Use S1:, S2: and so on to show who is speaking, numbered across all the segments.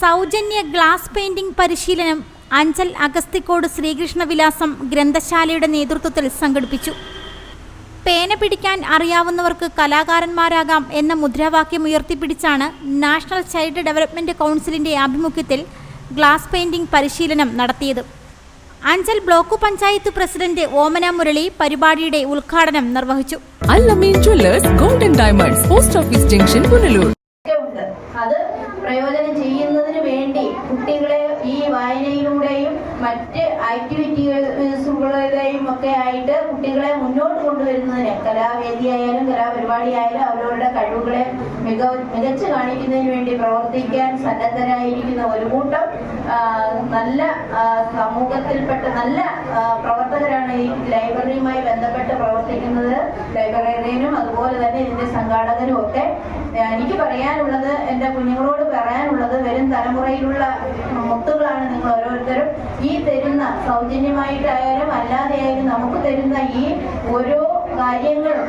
S1: സൗജന്യ glass painting പരിശീലനം അഞ്ചൽ അഗസ്തിക്കോട് ശ്രീകൃഷ്ണവിലാസം ഗ്രന്ഥശാലയുടെ നേതൃത്വത്തിൽ സംഘടിപ്പിച്ചു. പേന പിടിക്കാൻ അറിയാവുന്നവർക്ക് കലാകാരന്മാരാകാം എന്ന മുദ്രാവാക്യം ഉയർത്തിപ്പിടിച്ചാണ് നാഷണൽ ചൈൽഡ് ഡെവലപ്മെന്റ് കൗൺസിലിന്റെ ആഭിമുഖ്യത്തിൽ ഗ്ലാസ് പെയിന്റിംഗ് പരിശീലനം നടത്തിയത്. അഞ്ചൽ ബ്ലോക്ക് പഞ്ചായത്ത് പ്രസിഡന്റ് ഓമന മുരളി പരിപാടിയുടെ ഉദ്ഘാടനം നിർവഹിച്ചു.
S2: Allameen golden diamonds post office junction Punalur.
S3: അത് പ്രയോജനം ചെയ്യുന്നതിന് വേണ്ടി കുട്ടികളെ ഈ വായനയിലൂടെയും മറ്റ് ആക്ടിവിറ്റീസുകളുടെയും ഒക്കെ ആയിട്ട് കുട്ടികളെ മുന്നോട്ട് കൊണ്ടുവരുന്നതിന് കലാവേദിയായാലും കലാപരിപാടിയായാലും അവരവരുടെ കഴിവുകളെ മിക മികച്ചു കാണിക്കുന്നതിന് വേണ്ടി പ്രവർത്തിക്കാൻ സന്നദ്ധരായിരിക്കുന്ന ഒരു കൂട്ടം നല്ല സമൂഹത്തിൽപ്പെട്ട നല്ല പ്രവർത്തകരാണ് ഈ ലൈബ്രറിയുമായി ബന്ധപ്പെട്ട് പ്രവർത്തിക്കുന്നത് ലൈബ്രറിയനും അതുപോലെ തന്നെ സംഘാടകരും ഒക്കെ എനിക്ക് പറയാനുള്ളത് എന്റെ കുഞ്ഞുങ്ങളോട് പറയാനുള്ളത് വരും തലമുറയിലുള്ള മുത്തുകളാണ് നിങ്ങൾ ഓരോരുത്തരും. ഈ തരുന്ന സൗജന്യമായിട്ടായാലും അല്ലാതെയായാലും നമുക്ക് തരുന്ന ഈ ഓരോ കാര്യങ്ങളും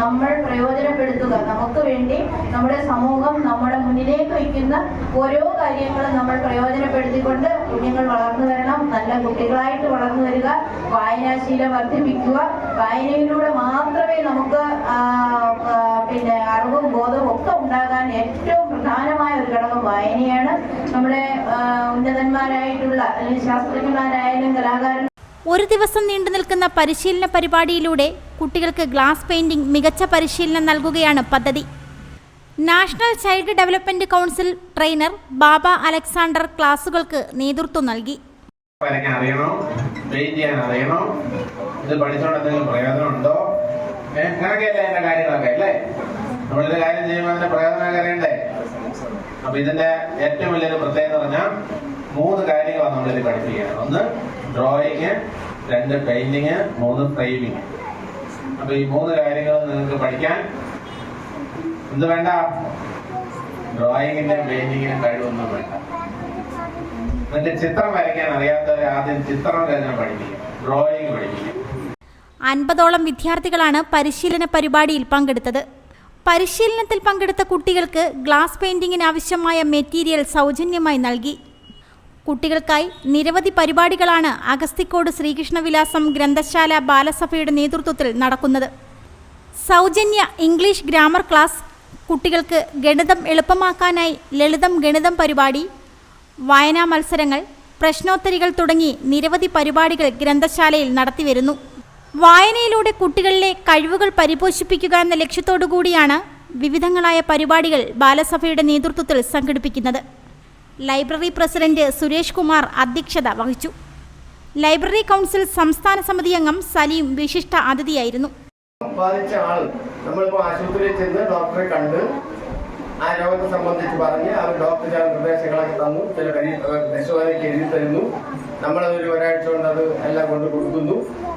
S3: നമ്മൾ പ്രയോജനപ്പെടുത്തുക. നമുക്ക് വേണ്ടി നമ്മുടെ സമൂഹം നമ്മുടെ മുന്നിലേക്ക് വയ്ക്കുന്ന ഓരോ കാര്യങ്ങളും നമ്മൾ പ്രയോജനപ്പെടുത്തിക്കൊണ്ട് കുഞ്ഞുങ്ങൾ വളർന്നു വരണം. നല്ല കുട്ടികളായിട്ട് വളർന്നു വരിക. വായനാശീലം വർദ്ധിപ്പിക്കുക. വായനയിലൂടെ മാത്രമേ നമുക്ക് പിന്നെ അറിവും ബോധവും ഒക്കെ ഉണ്ടാകാൻ ഏറ്റവും പ്രധാനമായ ഒരു ഘടകം വായനയാണ്. നമ്മുടെ ഉന്നതന്മാരായിട്ടുള്ള അല്ലെങ്കിൽ ശാസ്ത്രജ്ഞന്മാരായാലും കലാകാരൻ
S1: ഒരു ദിവസം നീണ്ടു നിൽക്കുന്ന പരിശീലന പരിപാടിയിലൂടെ കുട്ടികൾക്ക് ഗ്ലാസ് പെയിന്റിംഗ് മികച്ച പരിശീലനം നൽകുകയാണ് പദ്ധതി. National Child Development Council trainer Baba Alexander ക്ലാസുകൾക്ക് നേതൃത്വം നൽകി.
S4: അറിയണോ? പെയിന്റ് ചെയ്യാൻ അറിയണോ? ഇത് പഠിച്ചോണ്ട് എന്തെങ്കിലും പ്രയോജനം ഉണ്ടോ ഏഹ് അങ്ങനെയൊക്കെയല്ലേ അതിന്റെ കാര്യങ്ങളൊക്കെ അല്ലേ? നമ്മളിത് കാര്യം ചെയ്യുമ്പോൾ അതിന്റെ പ്രയോജനം അറിയണ്ടേ? അപ്പൊ ഇതിന്റെ ഏറ്റവും വലിയൊരു പ്രത്യേകത പറഞ്ഞാൽ മൂന്ന് കാര്യങ്ങളാണ് നമ്മളിത് പഠിപ്പിക്കുക ഒന്ന് ഡ്രോയിങ് രണ്ട് പെയിന്റിങ് മൂന്ന് ഫ്രെയിമിങ് അപ്പൊ ഈ മൂന്ന് കാര്യങ്ങൾ നിങ്ങൾക്ക് പഠിക്കാൻ എന്ത് വേണ്ട? ഡ്രോയിങ്ങിന്റെ പെയിന്റിങ്ങിന് കഴിവൊന്നും വേണ്ട. എന്നിട്ട് ചിത്രം വരയ്ക്കാൻ അറിയാത്തവരെ ആദ്യം ചിത്രം രചന പഠിപ്പിക്കും ഡ്രോയിങ് പഠിപ്പിക്കും
S1: അൻപതോളം വിദ്യാർത്ഥികളാണ് പരിശീലന പരിപാടിയിൽ പങ്കെടുത്തത്. പരിശീലനത്തിൽ പങ്കെടുത്ത കുട്ടികൾക്ക് ഗ്ലാസ് പെയിന്റിങ്ങിന് ആവശ്യമായ മെറ്റീരിയൽ സൗജന്യമായി നൽകി. കുട്ടികൾക്കായി നിരവധി പരിപാടികളാണ് അഗസ്തിക്കോട് ശ്രീകൃഷ്ണവിലാസം ഗ്രന്ഥശാല ബാലസഭയുടെ നേതൃത്വത്തിൽ നടക്കുന്നത്. സൗജന്യ ഇംഗ്ലീഷ് ഗ്രാമർ ക്ലാസ് കുട്ടികൾക്ക് ഗണിതം എളുപ്പമാക്കാനായി ലളിതം ഗണിതം പരിപാടി വായനാ മത്സരങ്ങൾ പ്രശ്നോത്തരികൾ തുടങ്ങി നിരവധി പരിപാടികൾ ഗ്രന്ഥശാലയിൽ നടത്തിവരുന്നു. വായനയിലൂടെ കുട്ടികളിലെ കഴിവുകൾ പരിപോഷിപ്പിക്കുക എന്ന ലക്ഷ്യത്തോടു കൂടിയാണ് വിവിധങ്ങളായ പരിപാടികൾ ബാലസഭയുടെ നേതൃത്വത്തിൽ സംഘടിപ്പിക്കുന്നത്. ലൈബ്രറി പ്രസിഡന്റ് സുരേഷ് കുമാർ അധ്യക്ഷത വഹിച്ചു. ലൈബ്രറി കൗൺസിൽ സംസ്ഥാന സമിതി അംഗം സലീം വിശിഷ്ട അതിഥിയായിരുന്നു.
S5: ബാധിച്ച ആൾ നമ്മളിപ്പോൾ ആശുപത്രിയിൽ ചെന്ന് ഡോക്ടറെ കണ്ട് ആ രോഗത്തെ സംബന്ധിച്ച് പറഞ്ഞ് അവർ ഡോക്ടർ ചില നിർദ്ദേശങ്ങളൊക്കെ തന്നു. ചില പരി പരിശോധനയ്ക്ക് എഴുതി തരുന്നു. നമ്മളതൊരു ഒരാഴ്ച കൊണ്ട് അത് എല്ലാം കൊണ്ട് കൊടുക്കുന്നു.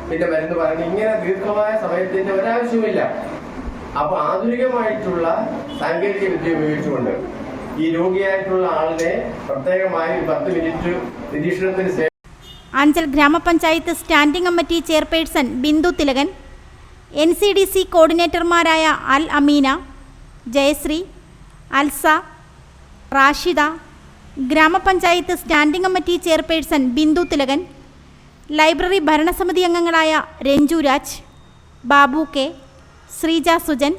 S5: പിന്നെ മരുന്ന് പറഞ്ഞു ഇങ്ങനെ ദീർഘമായ സമയത്തിന്റെ ഒരാവശ്യമില്ല അപ്പൊ ആധുനികമായിട്ടുള്ള സാങ്കേതിക വിദ്യ ഉപയോഗിച്ചുകൊണ്ട് ഈ രോഗിയായിട്ടുള്ള ആളിനെ പ്രത്യേകമായി പത്ത് മിനിറ്റ് നിരീക്ഷണത്തിന്
S1: അഞ്ചൽ ഗ്രാമപഞ്ചായത്ത് standing committee chairperson Bindu Thilakan N C D C കോർഡിനേറ്റർമാരായ Al Ameena Jayasree Alsa Rashida ഗ്രാമപഞ്ചായത്ത് standing committee chairperson Bindu Thilakan library ഭരണസമിതി അംഗങ്ങളായ Ranju Raj Babu K Sreeja Sujan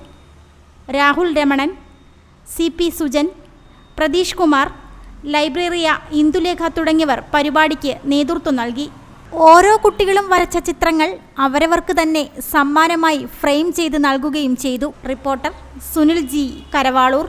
S1: Rahul Ramanan C P Sujan Pratheesh Kumar ലൈബ്രറിയ Indulekha തുടങ്ങിയവർ പരിപാടിക്ക് നേതൃത്വം നൽകി. ഓരോ കുട്ടികളും വരച്ച ചിത്രങ്ങൾ അവരവർക്ക് തന്നെ സമ്മാനമായി ഫ്രെയിം ചെയ്ത് നൽകുകയും ചെയ്തു. Reporter Sunil G Karavaloor.